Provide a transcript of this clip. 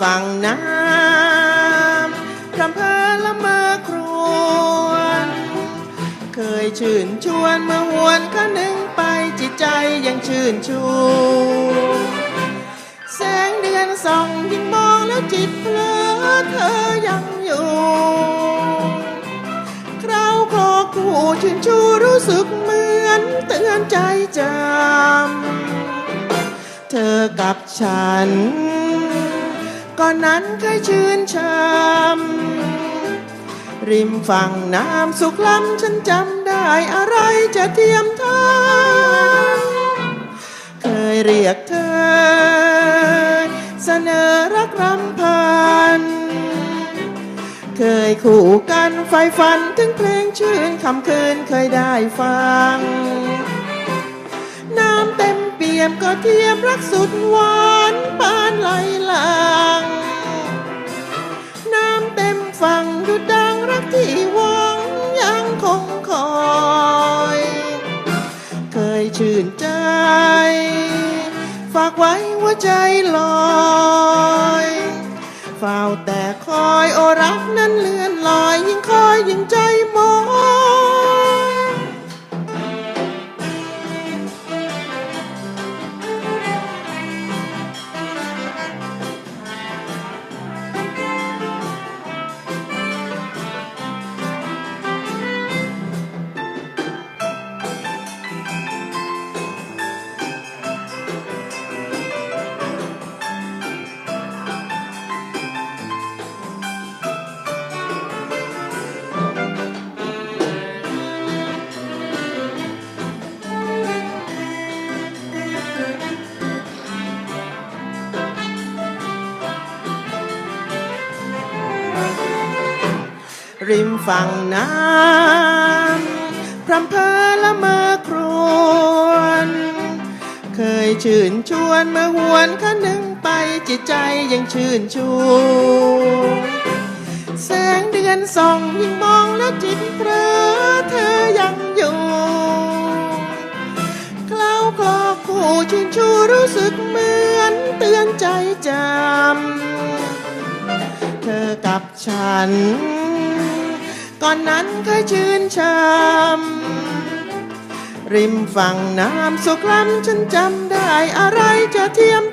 ฝั่งน้ำรำเพอละเมอครวญเคยชื่นชวนเมื่อหวนคนึงไปจิตใจยังชื่นชูแสงเดือนส่องยิ่งมองแล้วจิตเพลอเธอยังอยู่คราวคลอคู่ชื่นชูรู้สึกเหมือนเตือนใจจำเธอกับฉัน ก่อนนั้นเคยชื่นชมริมฝั่งน้ำสุขล้ำฉันจำได้อะไรจะเทียมทานเคยเรียกเธอ เสนอรักรำพัน เคยคู่กันไฟฝันถึงเพลงชื่นคำคืนเคยได้ฟัง น้ำเต็ม เปี่ยมก็เทียมรักสุดหวานปานไหลหลัง น้ำเต็มฝั่งหยุดดังรักที่หวังยังคงคอย เคยชื่นใจ ฝากไว้ว่าใจลอยเฝ้าแต่คอยโอรักนั้น ริมฝั่งน้ำพรำเพอละเมอครวญเคยชื่นชวนเมื่อหวนคนึงไปจิตใจยังชื่นชูแสงเดือนส่องยิ่งมองแล้วจิตเพลอเธอยังอยู่เคล้าวคลอคู่ชื่นชูรู้สึกเหมือนเตือนใจจำ กับฉัน ก่อนนั้นเคยชื่นชมริมฝั่งน้ำสุขล้ำฉันจำได้อะไรจะเทียม